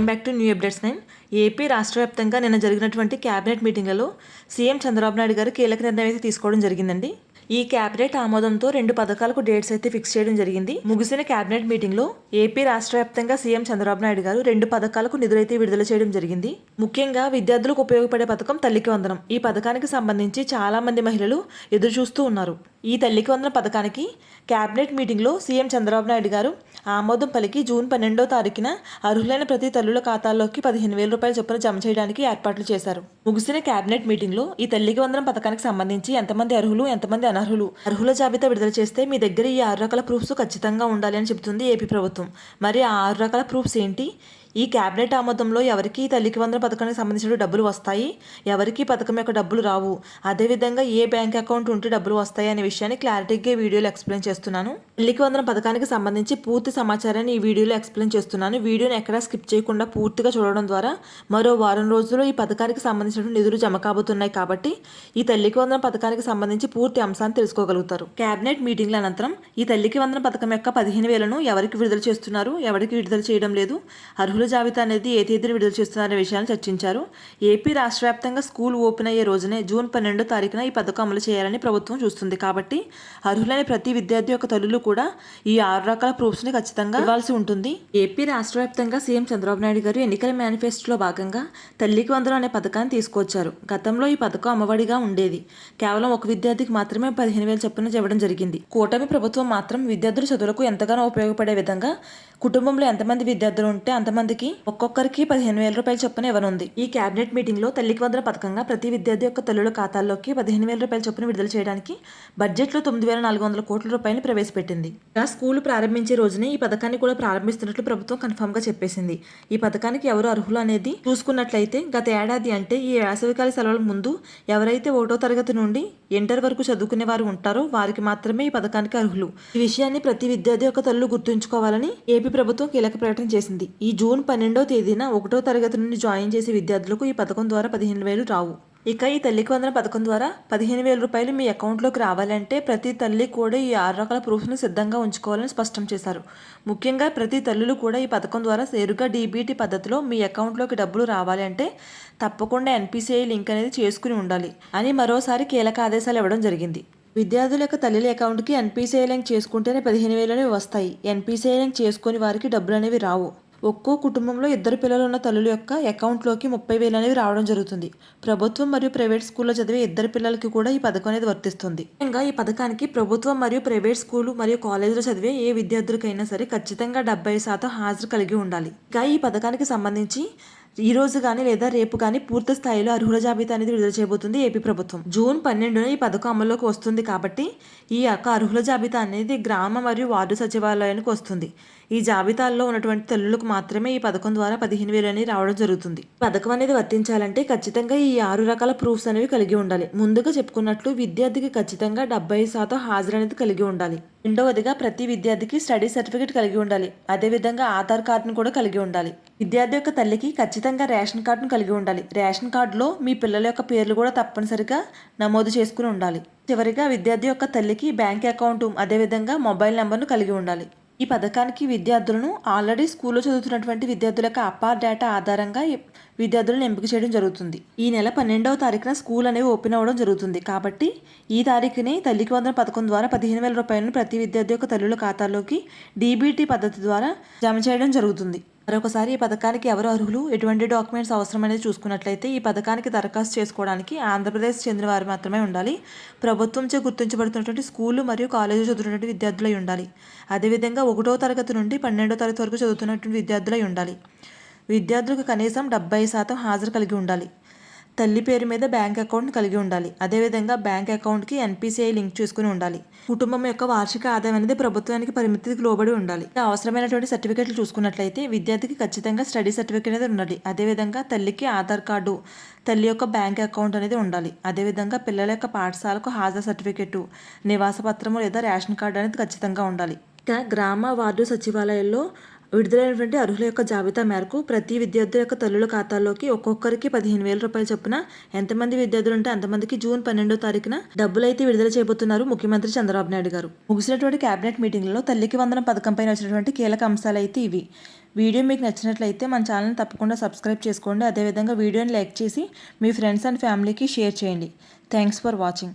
Back to new updates nine. AP రాష్ట్ర వ్యాప్తంగా నిన్న జరిగినటువంటి కేబినెట్ మీటింగ్లలో సీఎం చంద్రబాబు నాయుడు గారు కీలక నిర్ణయం అయితే తీసుకోవడం జరిగిందండి. ఈ కేబినెట్ ఆమోదంతో రెండు పథకాలకు డేట్స్ అయితే ఫిక్స్ చేయడం జరిగింది. ముగిసిన కేబినెట్ మీటింగ్లో ఏపీ రాష్ట్ర వ్యాప్తంగా సీఎం చంద్రబాబు నాయుడు గారు రెండు పథకాలకు నిధులైతే విడుదల చేయడం జరిగింది. ముఖ్యంగా విద్యార్థులకు ఉపయోగపడే పథకం తల్లికి వందనం. ఈ పథకానికి సంబంధించి చాలా మంది మహిళలు ఎదురు చూస్తూ ఉన్నారు. ఈ తల్లికి వందనం పథకానికి కేబినెట్ మీటింగ్లో సీఎం చంద్రబాబు నాయుడు గారు ఆమోదం పలికి జూన్ పన్నెండో తారీఖున అర్హులైన ప్రతి తల్లుల ఖాతాల్లోకి పదిహేను వేల రూపాయల చొప్పున జమ చేయడానికి ఏర్పాట్లు చేశారు. ముగిసిన కేబినెట్ మీటింగ్లో ఈ తల్లికి వందనం పథకానికి సంబంధించి ఎంతమంది అర్హులు ఎంతమంది అనర్హులు అర్హుల జాబితా విడుదల చేస్తే మీ దగ్గర ఈ ఆరు రకాల ప్రూఫ్స్ ఖచ్చితంగా ఉండాలి అని చెబుతుంది ఏపీ ప్రభుత్వం. మరి ఆ ఆరు రకాల ప్రూఫ్స్ ఏంటి? ఈ కేబినెట్ ఆమోదంలో ఎవరికి తల్లికి వందన పథకానికి సంబంధించిన డబ్బులు వస్తాయి? ఎవరికి పథకం యొక్క డబ్బులు రావు. అదేవిధంగా ఏ బ్యాంక్ అకౌంట్ ఉంటే డబ్బులు వస్తాయి అనే విషయాన్ని క్లారిటీగా వీడియోలో ఎక్స్ప్లెయిన్ చేస్తున్నాను. తల్లికి వందన పథకానికి సంబంధించి పూర్తి సమాచారాన్ని ఈ వీడియోలో ఎక్స్ప్లెయిన్ చేస్తున్నాను. వీడియోని ఎక్కడా స్కిప్ చేయకుండా పూర్తిగా చూడడం ద్వారా మరో వారం రోజుల్లో ఈ పథకానికి సంబంధించిన నిధులు జమ కాబోతున్నాయి కాబట్టి ఈ తల్లికి వందన పథకానికి సంబంధించి పూర్తి అంశాన్ని తెలుసుకోగలుగుతారు. కేబినెట్ మీటింగ్ల అనంతరం ఈ తల్లికి వందన పథకం యొక్క పదిహేను వేలను ఎవరికి విడుదల చేస్తున్నారు? ఎవరికి విడుదల చేయడం లేదు? అర్హులు జాబితా అనేది ఏ తేదీన విడుదల చేస్తున్నారనే విషయాన్ని చర్చించారు. ఏపీ రాష్ట్ర వ్యాప్తంగా స్కూల్ ఓపెన్ అయ్యే రోజునే జూన్ పన్నెండో తారీఖున ఈ పథకం అమలు చేయాలని ప్రభుత్వం చూస్తుంది. కాబట్టి అర్హులైన ప్రతి విద్యార్థి యొక్క తల్లులు కూడా ఈ ఆరు రకాల ప్రూఫ్స్ని ఖచ్చితంగా ఇవ్వాల్సి ఉంటుంది. ఏపీ రాష్ట్ర వ్యాప్తంగా సీఎం చంద్రబాబు నాయుడు గారు ఎన్నికల మేనిఫెస్టోలో భాగంగా తల్లికి వందనం అనే పథకాన్ని తీసుకొచ్చారు గతంలో ఈ పథకం అమ్మఒడిగా ఉండేది. కేవలం ఒక విద్యార్థికి మాత్రమే పదిహేను వేలు చొప్పున ఇవ్వడం జరిగింది. కూటమి ప్రభుత్వం మాత్రం విద్యార్థుల చదువులకు ఎంతగానో ఉపయోగపడే విధంగా కుటుంబంలో ఎంతమంది విద్యార్థులు ఉంటే మందికి ఒక్కొక్కరికి పదిహేను వేల రూపాయల చొప్పున ఇవ్వనుంది. ఈ కేబినెట్ మీటింగ్లో తల్లికి వందల పథకంగా ప్రతి విద్యార్థి యొక్క తల్లుల ఖాతాల్లోకి పదిహేను వేల రూపాయల చొప్పున విడుదల చేయడానికి బడ్జెట్లో తొమ్మిది వేల నాలుగు వందల కోట్ల రూపాయలు ప్రవేశపెట్టింది. ఇలా స్కూల్ ప్రారంభించే రోజునే ఈ పథకాన్ని కూడా ప్రారంభిస్తున్నట్లు ప్రభుత్వం కన్ఫర్మ్గా చెప్పేసింది. ఈ పథకానికి ఎవరు అర్హులు అనేది చూసుకున్నట్లయితే గత ఏడాది అంటే ఈ వేసవికాల సెలవుల ముందు ఎవరైతే ఒకటో తరగతి నుండి ఇంటర్ వరకు చదువుకునే వారు ఉంటారో వారికి మాత్రమే ఈ పథకానికి అర్హులు. ఈ విషయాన్ని ప్రతి విద్యార్థి యొక్క తల్లు గుర్తుంచుకోవాలని ఏపీ ప్రభుత్వం కీలక ప్రకటన చేసింది. ఈ జూన్ పన్నెండో తేదీన ఒకటో తరగతి నుండి జాయిన్ చేసే విద్యార్థులకు ఈ పథకం ద్వారా పదిహేను వేలు రావు. ఇక ఈ తల్లికి వందన పథకం ద్వారా పదిహేను వేల రూపాయలు మీ అకౌంట్లోకి రావాలంటే ప్రతి తల్లి కూడా ఈ ఆరు రకాల ప్రూఫ్ను సిద్ధంగా ఉంచుకోవాలని స్పష్టం చేశారు. ముఖ్యంగా ప్రతి తల్లులు కూడా ఈ పథకం ద్వారా నేరుగా డీబీటీ పద్ధతిలో మీ అకౌంట్లోకి డబ్బులు రావాలంటే తప్పకుండా ఎన్పిసిఐ లింక్ అనేది చేసుకుని ఉండాలి అని మరోసారి కీలక ఆదేశాలు ఇవ్వడం జరిగింది. విద్యార్థుల యొక్క తల్లిల అకౌంట్కి ఎన్పిసిఐ లింక్ చేసుకుంటేనే పదిహేను వేలు అనేవి వస్తాయి. ఎన్పిసిఐ లింక్ చేసుకుని వారికి డబ్బులు అనేవి రావు. ఒక్కో కుటుంబంలో ఇద్దరు పిల్లలు ఉన్న తల్లుల యొక్క అకౌంట్లోకి ముప్పై వేలు అనేవి రావడం జరుగుతుంది. ప్రభుత్వం మరియు ప్రైవేట్ స్కూల్లో చదివే ఇద్దరు పిల్లలకి కూడా ఈ పథకం అనేది వర్తిస్తుంది. ముఖ్యంగా ఈ పథకానికి ప్రభుత్వం మరియు ప్రైవేట్ స్కూలు మరియు కాలేజీలో చదివే ఏ విద్యార్థులకైనా సరే ఖచ్చితంగా డెబ్బై శాతం హాజరు కలిగి ఉండాలి. ఇంకా ఈ పథకానికి సంబంధించి ఈ రోజు కానీ లేదా రేపు కానీ పూర్తి స్థాయిలో అర్హుల జాబితా అనేది విడుదల చేయబోతుంది ఏపీ ప్రభుత్వం. జూన్ పన్నెండున ఈ పథకం అమల్లోకి వస్తుంది కాబట్టి ఈ యొక్క అర్హుల జాబితా అనేది గ్రామ మరియు వార్డు సచివాలయానికి వస్తుంది. ఈ జాబితాల్లో ఉన్నటువంటి తల్లులకు మాత్రమే ఈ పథకం ద్వారా పదిహేను వేలు అనేది రావడం జరుగుతుంది. పథకం అనేది వర్తించాలంటే ఖచ్చితంగా ఈ ఆరు రకాల ప్రూఫ్స్ అనేవి కలిగి ఉండాలి. ముందుగా చెప్పుకున్నట్లు విద్యార్థికి ఖచ్చితంగా డెబ్బై శాతం హాజరు అనేది కలిగి ఉండాలి. రెండవదిగా ప్రతి విద్యార్థికి స్టడీ సర్టిఫికేట్ కలిగి ఉండాలి. అదేవిధంగా ఆధార్ కార్డును కూడా కలిగి ఉండాలి. విద్యార్థి యొక్క తల్లికి ఖచ్చితంగా రేషన్ కార్డును కలిగి ఉండాలి. రేషన్ కార్డులో మీ పిల్లల యొక్క పేర్లు కూడా తప్పనిసరిగా నమోదు చేసుకుని ఉండాలి. చివరిగా విద్యార్థి యొక్క తల్లికి బ్యాంక్ అకౌంట్ అదేవిధంగా మొబైల్ నెంబర్ను కలిగి ఉండాలి. ఈ పథకానికి విద్యార్థులను ఆల్రెడీ స్కూల్లో చదువుతున్నటువంటి విద్యార్థుల యొక్క అపార్ డేటా ఆధారంగా విద్యార్థులను ఎంపిక చేయడం జరుగుతుంది. ఈ నెల పన్నెండవ తారీఖున స్కూల్ అనేవి ఓపెన్ అవ్వడం జరుగుతుంది. కాబట్టి ఈ తారీఖునే తల్లికి వందన పథకం ద్వారా పదిహేను వేల రూపాయలను ప్రతి విద్యార్థి యొక్క తల్లుల ఖాతాలోకి డీబీటీ పద్ధతి ద్వారా జమ చేయడం జరుగుతుంది. మరొకసారి ఈ పథకానికి ఎవరు అర్హులు? ఎటువంటి డాక్యుమెంట్స్ అవసరమనేది చూసుకున్నట్లయితే ఈ పథకానికి దరఖాస్తు చేసుకోవడానికి ఆంధ్రప్రదేశ్ చెందిన వారు మాత్రమే ఉండాలి. ప్రభుత్వంచే గుర్తించబడుతున్నటువంటి స్కూలు మరియు కాలేజీ చదువుతున్నటువంటి విద్యార్థులై ఉండాలి. అదేవిధంగా ఒకటో తరగతి నుండి పన్నెండో తరగతి వరకు చదువుతున్నటువంటి విద్యార్థులై ఉండాలి. విద్యార్థులకు కనీసం డెబ్బై శాతం హాజరు కలిగి ఉండాలి. తల్లి పేరు మీద బ్యాంక్ అకౌంట్ కలిగి ఉండాలి. అదేవిధంగా బ్యాంక్ అకౌంట్కి ఎన్పిసిఐ లింక్ చేసుకుని ఉండాలి. కుటుంబం యొక్క వార్షిక ఆదాయం అనేది ప్రభుత్వానికి పరిమితికి లోబడి ఉండాలి. అవసరమైనటువంటి సర్టిఫికేట్లు చూసుకున్నట్లయితే విద్యార్థికి ఖచ్చితంగా స్టడీ సర్టిఫికేట్ అనేది ఉండాలి. అదేవిధంగా తల్లికి ఆధార్ కార్డు తల్లి యొక్క బ్యాంక్ అకౌంట్ అనేది ఉండాలి. అదేవిధంగా పిల్లల యొక్క పాఠశాలకు హాజరు సర్టిఫికేటు నివాస పత్రము లేదా రేషన్ కార్డు అనేది ఖచ్చితంగా ఉండాలి. ఇక గ్రామ వార్డు సచివాలయాల్లో విడుదలైనటువంటి అర్హుల యొక్క జాబితా మేరకు ప్రతి విద్యార్థుల యొక్క తల్లుల ఖాతాల్లోకి ఒక్కొక్కరికి పదిహేను వేల రూపాయల చొప్పున ఎంతమంది విద్యార్థులు ఉంటే అంతమందికి జూన్ పన్నెండో తారీఖున డబ్బులు అయితే విడుదల చేయబోతున్నారు ముఖ్యమంత్రి చంద్రబాబు నాయుడు గారు. ముగిసినటువంటి కేబినెట్ మీటింగ్లో తల్లికి వందన పథకంపై వచ్చినటువంటి కీలక అంశాలు అయితే ఇవి. వీడియో మీకు నచ్చినట్లయితే మన ఛానల్ని తప్పకుండా సబ్స్క్రైబ్ చేసుకోండి. అదేవిధంగా వీడియోని లైక్ చేసి మీ ఫ్రెండ్స్ అండ్ ఫ్యామిలీకి షేర్ చేయండి. Thanks for watching.